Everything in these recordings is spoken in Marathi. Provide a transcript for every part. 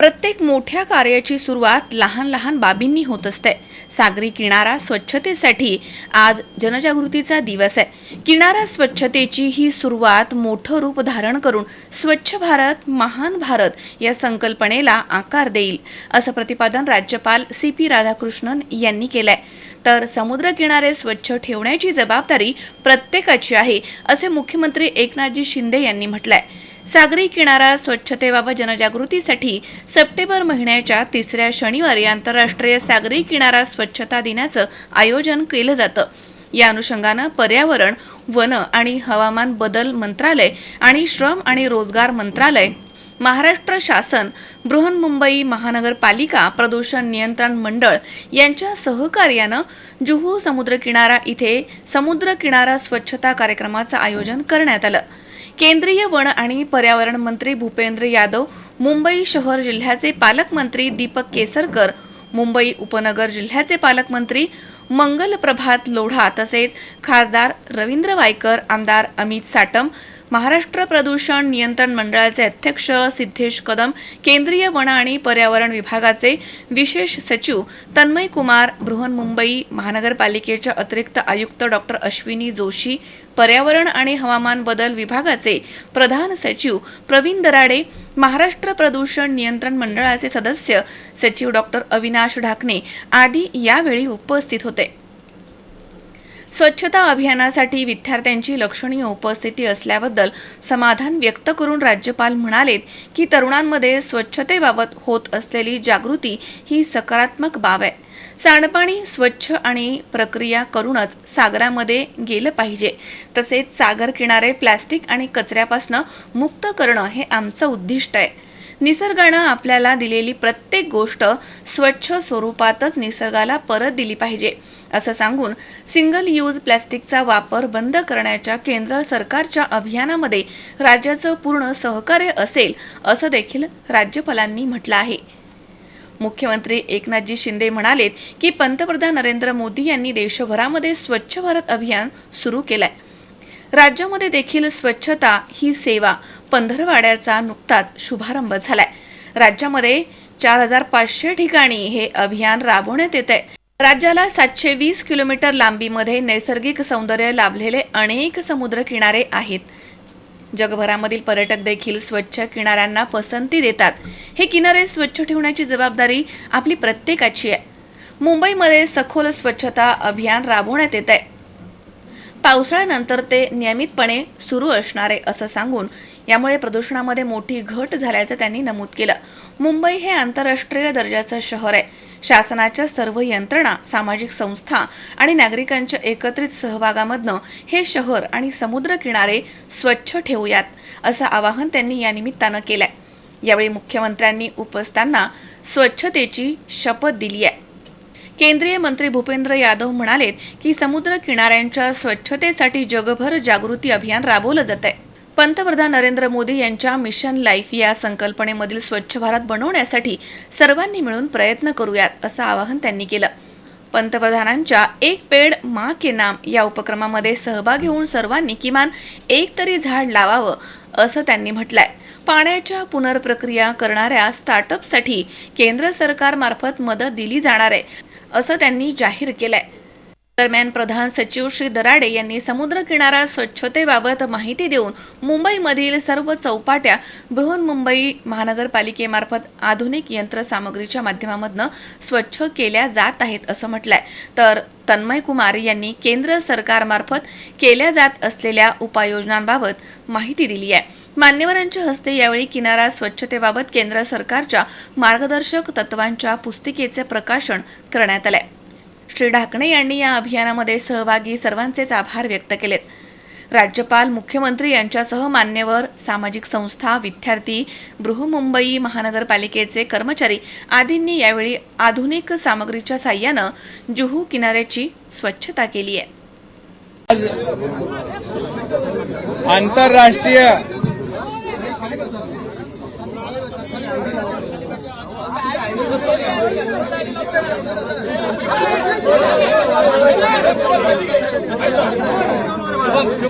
प्रत्येक मोठ्या कार्याची सुरुवात लहान लहान बाबींनी होत असते. सागरी किनारा स्वच्छतेसाठी आज जनजागृतीचा दिवस आहे. किनारा स्वच्छतेची ही सुरुवात मोठं रूप धारण करून स्वच्छ भारत महान भारत या संकल्पनेला आकार देईल असं प्रतिपादन राज्यपाल सी पी राधाकृष्णन यांनी केलंय. तर समुद्रकिनारे स्वच्छ ठेवण्याची जबाबदारी प्रत्येकाची आहे असे मुख्यमंत्री एकनाथजी शिंदे यांनी म्हटलंय. सागरी किनारा स्वच्छतेबाबत जनजागृतीसाठी सप्टेंबर महिन्याच्या तिसऱ्या शनिवारी आंतरराष्ट्रीय सागरी किनारा स्वच्छता दिनाचं आयोजन केलं जातं. या अनुषंगानं पर्यावरण वन आणि हवामान बदल मंत्रालय आणि श्रम आणि रोजगार मंत्रालय महाराष्ट्र शासन बृहन्मुंबई महानगरपालिका प्रदूषण नियंत्रण मंडळ यांच्या सहकार्यानं जुहू समुद्रकिनारा इथे समुद्रकिनारा स्वच्छता कार्यक्रमाचं आयोजन करण्यात आलं. केंद्रीय वन आणि पर्यावरण मंत्री भूपेंद्र यादव मुंबई शहर जिल्ह्याचे पालकमंत्री दीपक केसरकर मुंबई उपनगर जिल्ह्याचे पालकमंत्री मंगल प्रभात लोढा तसेच खासदार रवींद्र वायकर आमदार अमित साटम महाराष्ट्र प्रदूषण नियंत्रण मंडळाचे अध्यक्ष सिद्धेश कदम केंद्रीय वन आणि पर्यावरण विभागाचे विशेष सचिव तन्मय कुमार बृहन्मुंबई महानगरपालिकेच्या अतिरिक्त आयुक्त डॉक्टर अश्विनी जोशी पर्यावरण आणि हवामान बदल विभागाचे प्रधान सचिव प्रवीण दराडे महाराष्ट्र प्रदूषण नियंत्रण मंडळाचे सदस्य सचिव डॉक्टर अविनाश ढाकणे आदी यावेळी उपस्थित होते. स्वच्छता अभियानासाठी विद्यार्थ्यांची लक्षणीय उपस्थिती असल्याबद्दल समाधान व्यक्त करून राज्यपाल म्हणालेत की तरुणांमध्ये स्वच्छतेबाबत होत असलेली जागृती ही सकारात्मक बाब आहे. सांडपाणी स्वच्छ आणि प्रक्रिया करूनच सागरामध्ये गेलं पाहिजे. तसेच सागर किनारे प्लॅस्टिक आणि कचऱ्यापासून मुक्त करणं हे आमचं उद्दिष्ट आहे. निसर्गानं आपल्याला दिलेली प्रत्येक गोष्ट स्वच्छ स्वरूपातच निसर्गाला परत दिली पाहिजे असं सांगून सिंगल यूज प्लॅस्टिकचा वापर बंद करण्याच्या केंद्र सरकारच्या अभियानामध्ये राज्याचं पूर्ण सहकार्य असेल असं देखील राज्यपालांनी म्हटलं आहे. मुख्यमंत्री एकनाथजी शिंदे म्हणालेत की पंतप्रधान नरेंद्र मोदी यांनी देशभरामध्ये स्वच्छ भारत अभियान सुरू केलंय. राज्यामध्ये देखील स्वच्छता ही सेवा पंधरवाड्याचा नुकताच शुभारंभ झालाय. राज्यामध्ये चार हजार पाचशे ठिकाणी हे अभियान राबवण्यात येत आहे राज्याला सातशे वीस किलोमीटर लांबीमध्ये नैसर्गिक सौंदर्य लाभलेले अनेक समुद्र किनारे आहेत. जगभरामधील पर्यटक देखील स्वच्छ किनाऱ्यांना पसंती देतात. हे किनारे स्वच्छ ठेवण्याची जबाबदारी आपली प्रत्येकाची आहे. मुंबईमध्ये सखोल स्वच्छता अभियान राबवण्यात येत आहे. पावसाळ्यानंतर ते नियमितपणे सुरू असणार आहे असं सांगून यामुळे प्रदूषणामध्ये मोठी घट झाल्याचं त्यांनी नमूद केलं. मुंबई हे आंतरराष्ट्रीय दर्जाचं शहर आहे. शासनाच्या सर्व यंत्रणा सामाजिक संस्था आणि नागरिकांच्या एकत्रित सहभागामधनं हे शहर आणि समुद्र किनारे स्वच्छ ठेवूयात असं आवाहन त्यांनी या निमित्तानं केलंय. यावेळी मुख्यमंत्र्यांनी उपस्थांना स्वच्छतेची शपथ दिली आहे. केंद्रीय मंत्री भूपेंद्र यादव म्हणालेत की समुद्र किनाऱ्यांच्या स्वच्छतेसाठी जगभर जागृती अभियान राबवलं जात आहे पंतप्रधान नरेंद्र मोदी यांच्या मिशन लाईफ या संकल्पनेमधील स्वच्छ भारत बनवण्यासाठी सर्वांनी मिळून प्रयत्न करूयात असं आवाहन त्यांनी केलं. पंतप्रधानांच्या एक पेड मा के नाम या उपक्रमामध्ये सहभागी होऊन सर्वांनी किमान एक तरी झाड लावावं असं त्यांनी म्हटलंय. पाण्याच्या पुनर्प्रक्रिया करणाऱ्या स्टार्टअपसाठी केंद्र सरकारमार्फत मदत दिली जाणार आहे असं त्यांनी जाहीर केलंय. दरम्यान प्रधान सचिव श्री दराडे यांनी समुद्र किनारा स्वच्छतेबाबत माहिती देऊन मुंबईमधील सर्व चौपाट्या बृहन्मुंबई महानगरपालिकेमार्फत आधुनिक यंत्रसामग्रीच्या माध्यमामधनं स्वच्छ केल्या जात आहेत असं म्हटलंय. तर तन्मय कुमार यांनी केंद्र सरकारमार्फत केल्या जात असलेल्या उपाययोजनांबाबत माहिती दिली आहे. मान्यवरांच्या हस्ते यावेळी किनारा स्वच्छतेबाबत केंद्र सरकारच्या मार्गदर्शक तत्वांच्या पुस्तिकेचे प्रकाशन करण्यात आलंय. श्री ढाकणे यांनी या अभियानामध्ये सहभागी सर्वांचेच आभार व्यक्त केलेत. राज्यपाल मुख्यमंत्री यांच्यासह मान्यवर सामाजिक संस्था विद्यार्थी बृहमुंबई महानगरपालिकेचे कर्मचारी आदींनी यावेळी आधुनिक सामग्रीच्या साह्यानं जुहू किनाऱ्याची स्वच्छता केली आहे. आंतरराष्ट्रीय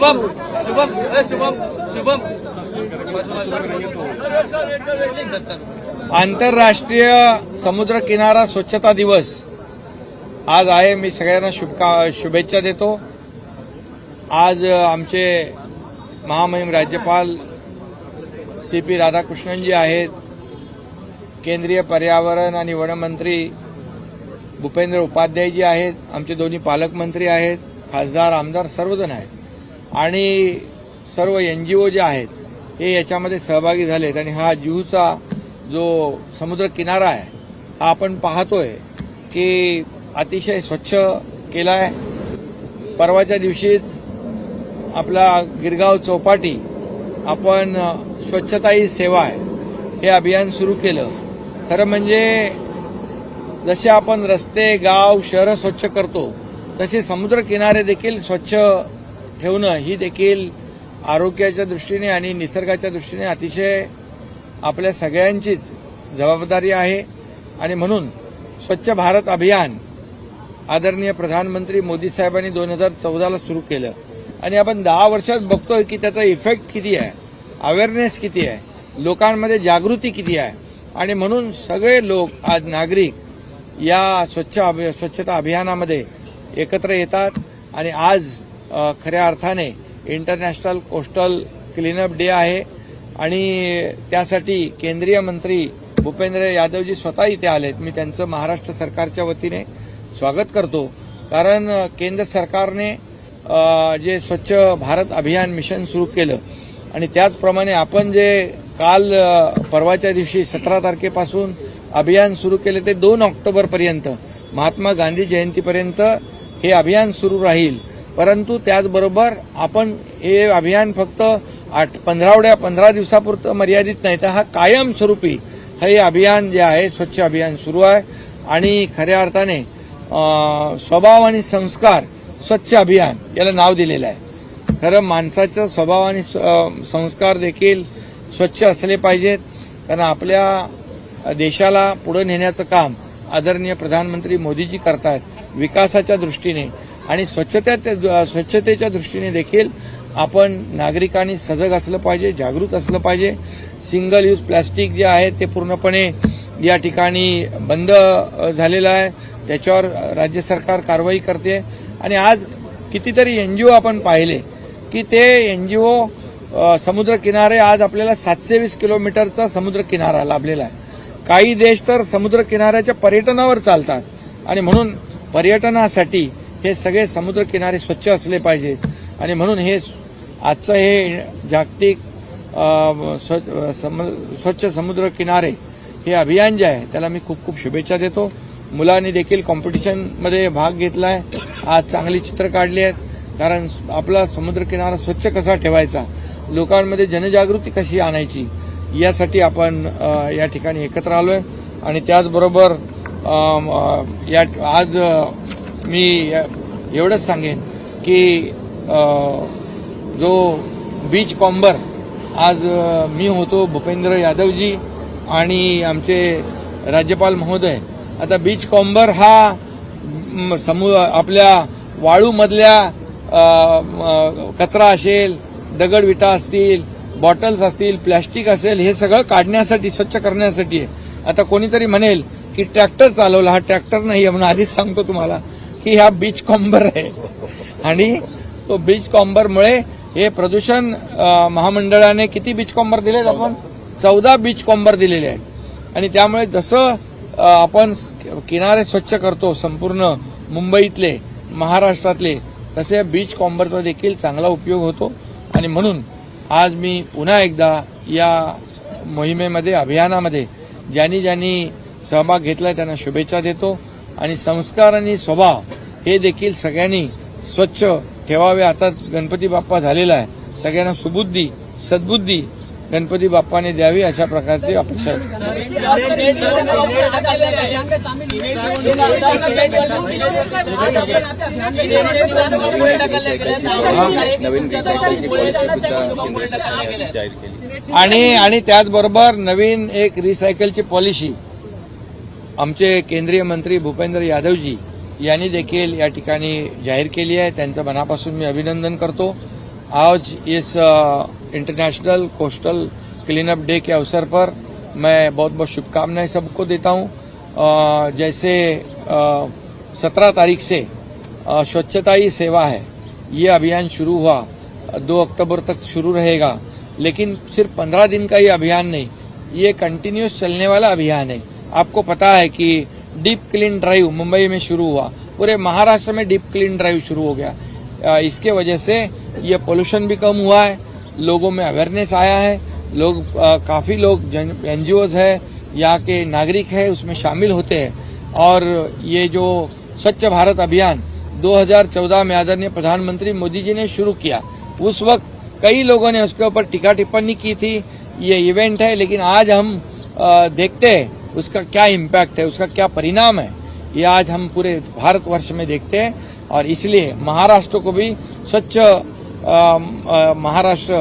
शुभम शुभम शुभम ए शुभम शुभम. आंतरराष्ट्रीय समुद्र किनारा स्वच्छता दिवस. आज आहे मी सगळ्यांना शुभका शुभेच्छा देतो. आज आमचे महामहिम राज्यपाल सी पी राधाकृष्णन जी आहेत. केंद्रीय पर्यावरण आणि वनमंत्री भूपेंद्र उपाध्याय जी आहेत. आमचे दोन्ही पालकमंत्री आहेत. खासदार आमदार सर्वजण आहेत. आणि सर्व एन जी ओ जे आहेत हे याच्यामध्ये सहभागी झालेत आणि हा जुहूचा जो समुद्र किनारा आहे हा आपण पाहतोय की अतिशय स्वच्छ केला आहे परवाच्या दिवशीच आपला गिरगाव चौपाटी आपण स्वच्छता ही सेवा आहे हे अभियान सुरू केलं. खरं म्हणजे जसे आपण रस्ते गाव शहरं स्वच्छ करतो तसे समुद्र किनारे देखील स्वच्छ ठेवणं ही देखील आरोग्याच्या दृष्टीने आणि निसर्गाच्या दृष्टीने अतिशय आपल्या सगळ्यांचीच जबाबदारी आहे. आणि म्हणून स्वच्छ भारत अभियान आदरणीय प्रधानमंत्री मोदी साहेबांनी दोन हजार चौदाला सुरू केलं. आणि आपण दहा वर्षात बघतोय की त्याचा इफेक्ट किती आहे? अवेअरनेस किती आहे? लोकांमध्ये जागृती किती आहे? आणि म्हणून सगळे लोक आज नागरिक या स्वच्छ अभि स्वच्छता अभियानामध्ये एकत्र येतात. आणि आज खऱ्या अर्थाने इंटरनॅशनल कोस्टल क्लीनअप डे आहे आणि त्यासाठी केंद्रीय मंत्री भूपेंद्र यादवजी स्वतः इथे आलेत. मी त्यांचं महाराष्ट्र सरकारच्या वतीने स्वागत करतो. कारण केंद्र सरकारने जे स्वच्छ भारत अभियान मिशन सुरू केलं आणि त्याचप्रमाणे आपण जे काल परवाच्या दिवशी सतरा तारखेपासून अभियान सुरू केले ते दोन ऑक्टोबरपर्यंत महात्मा गांधी जयंतीपर्यंत हे अभियान सुरू राहील. परंतु त्याचबरोबर आपण हे अभियान फक्त आठ पंधरावड्या पंधरा दिवसापुरतं मर्यादित नाही तर हा कायमस्वरूपी हे अभियान जे आहे स्वच्छ अभियान सुरू आहे. आणि खऱ्या अर्थाने स्वभाव आणि संस्कार स्वच्छ अभियान याला नाव दिलेलं आहे. खरं माणसाचा स्वभाव आणि स- संस्कार देखील स्वच्छ असले पाहिजेत. कारण आपल्या देशाला पुढे नेण्याचं काम आदरणीय प्रधानमंत्री मोदीजी करतात विकासाच्या दृष्टीने. आणि स्वच्छता स्वच्छतेच्या दृष्टीने देखील आपण नागरिकांनी सजग असलं पाहिजे जागृत असलं पाहिजे. सिंगल यूज प्लास्टिक जे आहे ते पूर्णपणे या ठिकाणी बंद झालेलं आहे. त्याच्यावर राज्य सरकार कारवाई करते. आणि आज कितीतरी एन जी ओ आपण पाहिले की ते एन जी समुद्र किनारे आज आपल्याला सातशे वीस किलोमीटरचा समुद्र किनारा लाभलेला आहे. काही देश तर समुद्र किनाऱ्याच्या पर्यटनावर चालतात. आणि म्हणून पर्यटनासाठी हे सगळे समुद्र किनारे स्वच्छ असले पाहिजेत आणि म्हणून हे आजचं हे जागतिक स्व- सम- स्वच्छ समुद्र किनारे हे अभियान जे आहे त्याला मी खूप खूप शुभेच्छा देतो. मुलांनी देखील कॉम्पिटिशनमध्ये भाग घेतला आहे आज चांगली चित्र काढली आहेत. कारण आपला समुद्र किनारा स्वच्छ कसा ठेवायचा? लोकांमध्ये जनजागृती कशी आणायची? यासाठी आपण या ठिकाणी एकत्र आलो आहे आणि त्याचबरोबर या आज मी एवढंच सांगेन की जो बीच कॉम्बर आज मी होतो भूपेंद्र यादवजी आणि आमचे राज्यपाल महोदय. आता बीच कॉम्बर हा समू आपल्या वाळूमधल्या कचरा असेल दगडविटा असतील बॉटल्स असतील प्लॅस्टिक असेल हे सगळं काढण्यासाठी स्वच्छ करण्यासाठी आहे. आता कोणीतरी म्हणेल की ट्रॅक्टर चालवला हा ट्रॅक्टर नाही आहे म्हणून आधीच सांगतो तुम्हाला. की हा बीच कॉम्बर आहे. आणि तो बीच कॉम्बरमुळे हे प्रदूषण महामंडळाने किती बीच कॉम्बर दिलेत आपण? चौदा बीच कॉम्बर दिलेले आहेत. आणि त्यामुळे जसं आपण किनारे स्वच्छ करतो संपूर्ण मुंबईतले महाराष्ट्रातले तसे बीच कॉम्बरचा देखील चांगला उपयोग होतो. आणि म्हणून आज मी पुन्हा एकदा या मोहिमेमध्ये अभियानामध्ये ज्यांनी ज्यांनी सहभाग घेतला त्यांना शुभेच्छा देतो. आणि संस्कार आणि स्वभाव हे देखील सगळ्यांनी स्वच्छ ठेवावे. आताच गणपती बाप्पा झालेला आहे. सगळ्यांना सुबुद्धी सद्बुद्धी गणपती बाप्पाने द्यावी अशा प्रकारची अपेक्षा आणि आणि त्याचबरोबर नवीन एक रिसायकलची पॉलिसी आमचे केंद्रीय मंत्री भूपेंद्र यादवजी यांनी देखील या ठिकाणी जाहीर केली आहे. त्यांचं मनापासून मी अभिनंदन करतो. आज इस इंटरनेशनल कोस्टल क्लीनअप डे के अवसर पर मैं बहुत बहुत शुभकामनाएँ सबको देता हूँ। जैसे सत्रह तारीख से स्वच्छता ही सेवा है। ये अभियान शुरू हुआ। दो अक्टूबर तक शुरू रहेगा। लेकिन सिर्फ़ पंद्रह दिन का ये अभियान नहीं, ये कंटिन्यूस चलने वाला अभियान है। आपको पता है कि डीप क्लीन ड्राइव मुंबई में शुरू हुआ। पूरे महाराष्ट्र में डीप क्लीन ड्राइव शुरू हो गया। इसके वजह से ये पोल्यूशन भी कम हुआ है, लोगों में अवेयरनेस आया है। लोग काफ़ी लोग एनजीओ है, यहाँ के नागरिक है, उसमें शामिल होते हैं। और ये जो स्वच्छ भारत अभियान 2014 में आदरणीय प्रधानमंत्री मोदी जी ने शुरू किया, उस वक्त कई लोगों ने उसके ऊपर टीका टिप्पणी की थी। ये इवेंट है, लेकिन आज हम देखते हैं उसका क्या इम्पैक्ट है उसका क्या परिणाम है ये आज हम पूरे भारतवर्ष में देखते हैं। और इसलिए महाराष्ट्र को भी स्वच्छ महाराष्ट्र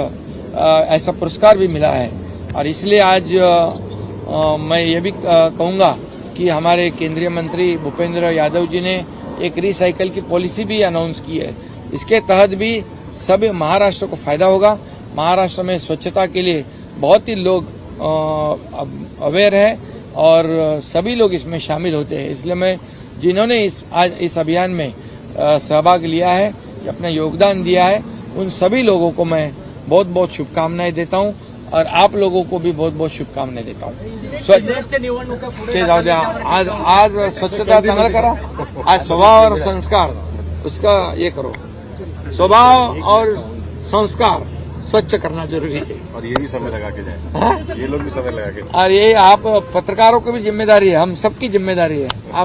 ऐसा पुरस्कार भी मिला है। और इसलिए आज अ, मैं ये भी कहूँगा कि हमारे केंद्रीय मंत्री भूपेंद्र यादव जी ने एक रिसाइकल की पॉलिसी भी अनाउंस की है। इसके तहत भी सभी महाराष्ट्र को फ़ायदा होगा। महाराष्ट्र में स्वच्छता के लिए बहुत ही लोग अवेयर है। और सभी लोग इसमें शामिल होते हैं। इसलिए मैं जिन्होंने इस आज इस अभियान में सहभाग लिया है अपना योगदान दिया है उन सभी लोगों को मैं बहुत बहुत शुभकामनाएँ देता हूँ और आप लोगों को भी बहुत बहुत शुभकामनाएँ देता हूँ। स्व- जिल्ह्याच्या निवडणुका पुढे जाऊ द्या आज आज स्वच्छता चांगलं करा आज स्वभाव और संस्कार उसका ये करो। स्वभाव और संस्कार। स्वच्छ करना जरूरी है। और ये भी समय लगा के जाए। ये लोग भी समय लगा के और ये आप पत्रकारों की भी जिम्मेदारी है हम सबकी जिम्मेदारी है। आप